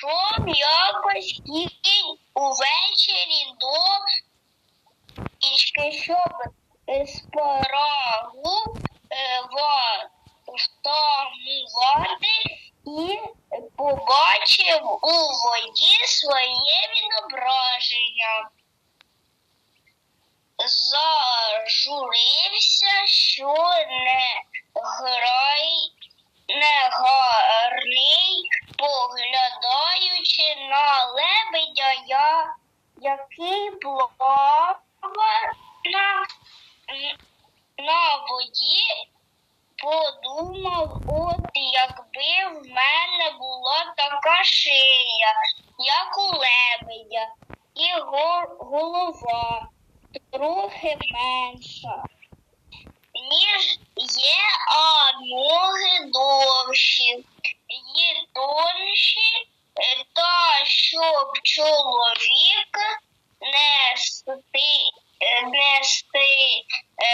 Прийшов якось кінь увечері до річки, щоб з порогу е, і побачив у воді своє відображення. Зажурився, що не грай, не гарний, поглядаючи на лебедя, я, який плавав на, на воді, подумав, от якби в мене була така шия, як у лебедя, і голова трохи менша, ніж є, а ноги довші і тонші, е, та щоб чоловік нести, е, нести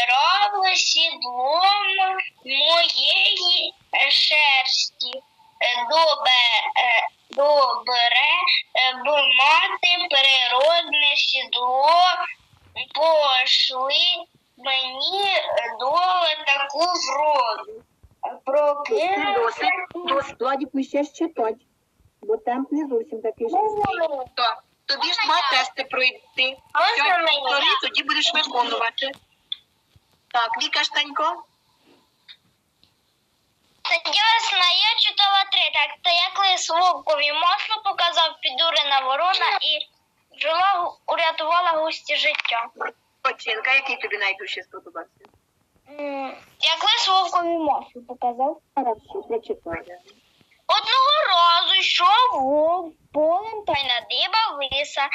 рав сідлом моєї шерсті. Е, е, добре е, б мати природне сідло, пошли мені доле таку вроду. Прокинувся. досить, досить. Ще читати, бо темп не зовсім такий швидкий. Так, тобі ж два тести пройти. Сьогодні тоді будеш виконувати. Так, Віка Штанько. Ясно, я читала три, так то як лис вовкові масло показав підурена ворона і жила, урятувала густі життя. Оцінка, який тобі найбільше сподобався? Як лис вовкові масло показав. Хорошо, прочитай. Одного разу йшов вовк полем та й надибав лиса.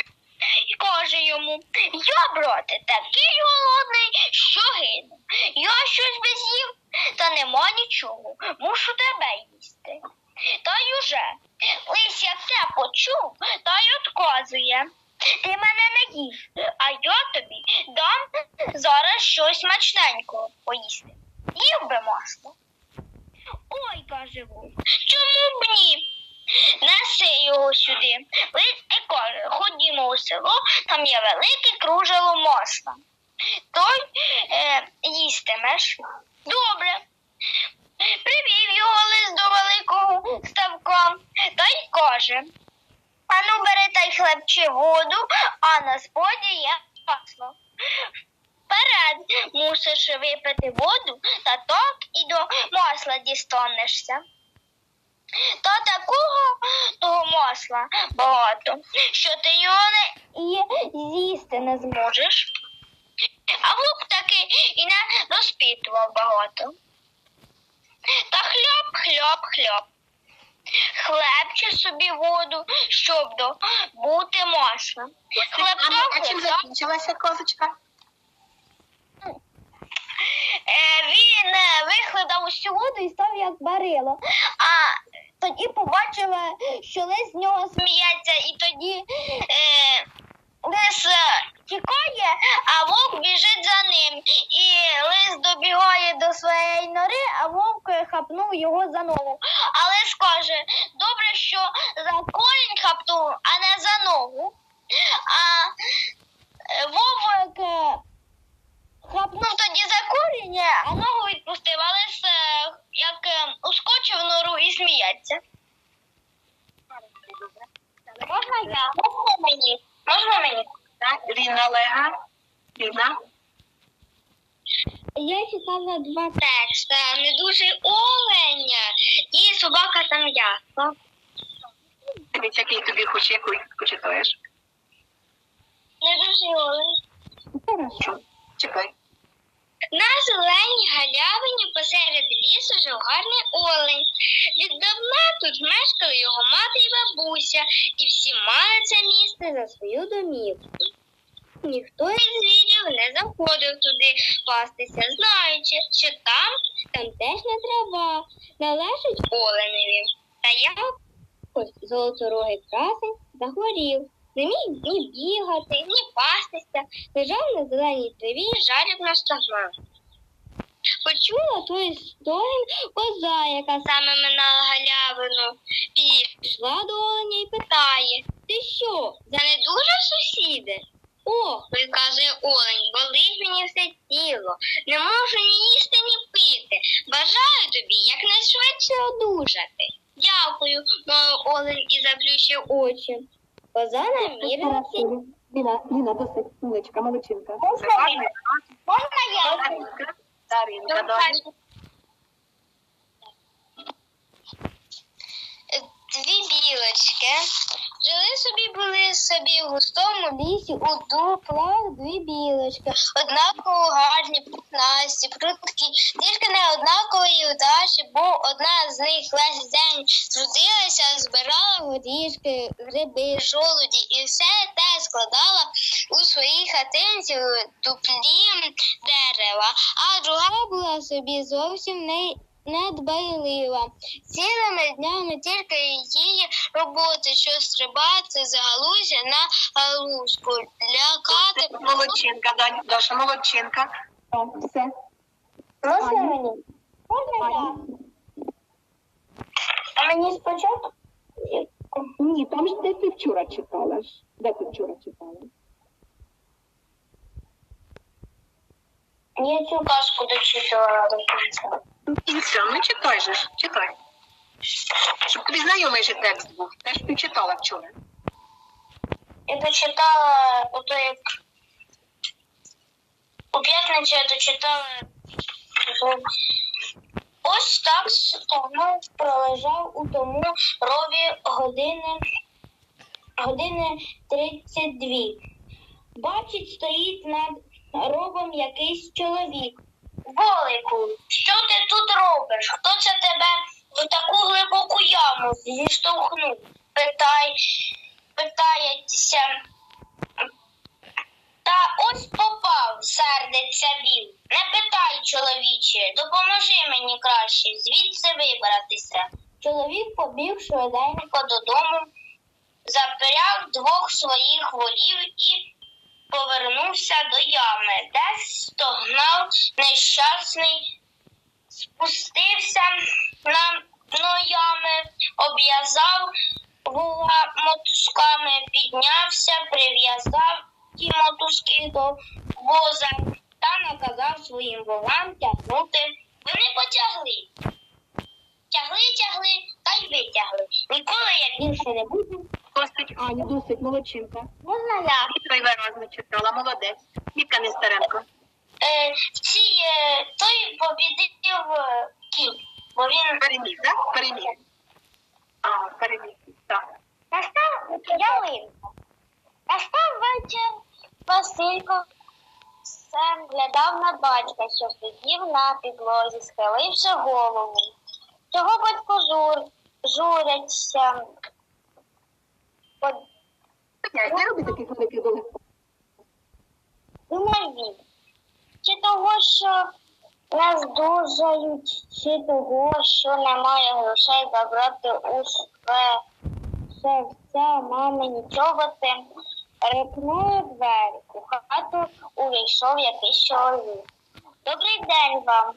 І каже йому, я, брате, такий голодний, що гину. Я щось би з'їв, та нема нічого. Мушу тебе їсти. Та й уже. Лис як те почув, та й отказує. Ти мене не їж, а я тобі дам зараз щось смачненького поїсти. Їв би масло. Ой, каже вовк, чому б ні? Неси його сюди. І каже, ходімо у село, там є велике кружело масла. Той е, їстимеш. Добре. Привів його лис до великого ставка та й каже. Ану, бери та й хлебче воду, а на споді є масло. Мусиш випити воду, та так і до масла дістанешся. Та такого того масла багато, що ти його не і з'їсти не зможеш. А вовк таки і не розпитував багато. Та хльоп, хльоп, хльоп. Хлебче собі воду, щоб добути масла. Хлебток, А чим закінчилася казочка? Е, він е, вихлидав усю воду і став як барило. А тоді побачила, що лис з нього сміється, і тоді е, лис е, тікає, а вовк біжить за ним. І лис добігає до своєї нори, а вовк хапнув його за ногу. А лис каже, добре, що за корінь хапнув, а не за ногу. А вовк Хапнув тоді за корінь, а ногу відпустив, але ж е, як е, ускочив нору і сміється. Можна я? Можна мені? Можна мені? Так, Ліна Олега. Ліна. Я читала два тексти. Не оленя і собака та м'ясо. Дивіться, який тобі хоч яку почитаєш. Не дуже олень. Чекай. На галявині посеред лісу жив гарний олень. Віддавна тут мешкали його мати і бабуся, і всі мали це місце за свою домівку. Ніхто із звірів не заходив туди пастися, знаючи, що там тамтешня трава належить оленеві. Та якось золоторогий красень захворів. Не міг ні бігати, ні пастися, лежав на зеленій траві, жалібно стогнав. Почула той стогін коза, яка саме минала галявину. Підійшла до оленя і питає: Ти що? Занедужав сусіди? О, виказує олень, болить мені все тіло. Не можу ні їсти, ні пити. Бажаю тобі якнайшвидше одужати. Дякую, мов олень і заплющив очі. Коза намірилася. Ліна, Ліна, досить умничка, молодчинка. Можна я? Даринка. Дві білочки. Жили собі були собі в густому лісі у дуплах дві білочки. Однаково гарні, пухнасті, прудкі, тільки не однакової удачі, бо одна з них весь день трудилася, збирала горішки, гриби, жолуді і все складала у своїй хатинці дуплі дерева, а друга була собі зовсім не недбайлива. Цілими днями тільки її роботи, що стрибати з галузі на галузку, лякати. Молодчинка, Дань, Даша, молодчинка. Все. Можна мені? Можна я? А мені спочатку? Ні, там ж де ти вчора читала ж. Де ти вчора читала? Я цю казку дочитала до кінця. І все, ну читай же ж, читай. Щоб тобі знайомий же текст був. Теж ти читала вчора. Я дочитала ото як у п'ятницю я дочитала. Ось так стогнув, пролежав у тому рові години, години 32. Бачить, стоїть над ровом якийсь чоловік. Волику, що ти тут робиш? Хто це тебе в таку глибоку яму зіштовхнув? Питай, питається. Та ось попав, сердиться він. Не питай, чоловіче, допоможи мені краще, звідси вибратися. Чоловік побіг швиденько додому, запряг двох своїх волів і повернувся до ями, де стогнав нещасний, спустився на дно ями, обв'язав вола мотузками, піднявся, прив'язав ті мотузки до воза та наказав своїм волам тягнути. Вони потягли. Тягли, тягли та й витягли. Ніколи я більше не буду. Досить, Аня, досить, молодчинка. Можна я? Той виразно читала, молодець. Віка Нестеренко. Е, в е, той побідив е, кінь, бо він Переміг, так? Переміг. А, переміг, так. Настав ялинка. Настав вечір Василько все глядав на батька, що сидів на підлозі, схиливши голову. Чого батько жур, журяться? Не роби таких великих долих. Думав. Чи того, що нас дужають, чи того, що немає грошей забрати у все, все, все мамині чоботи. Рипнули двері. У хату увійшов якийсь чоловік. Добрий день вам.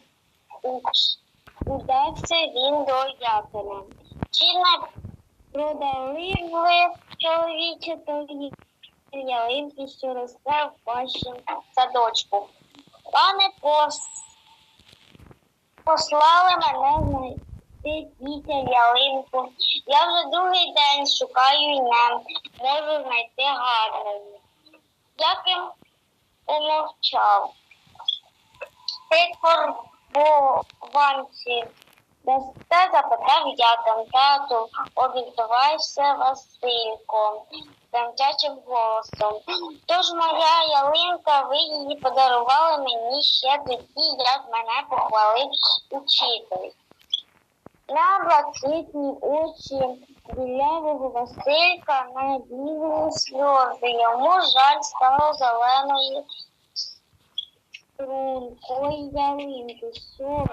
уч. Удався він до Якина. Чи не продали ви чоловіче тоді ялинки, що росте в вашому садочку? Пане пос... послали мене знайти дітя ялинку. Я вже другий день шукаю і не можу знайти гарної. Яким умовчав. Ти корбованці. Дасте запитав яким тату, обізвайся Василько, тремтячим голосом. Тож моя ялинка, ви її подарували мені ще тоді, як мене похвалив учитель. На блакитні очі білявого Василька набігли сльози. Йому жаль стало зеленої стрункої ялинки. Що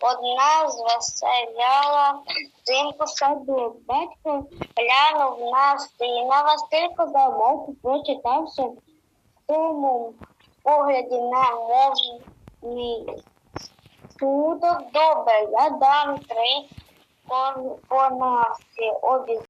одна звеселяла зимку саду. Батько глянув на сина Василько замовк, прочитався в тому погляді на мовний суток. Добре, я дам три по, по насі обі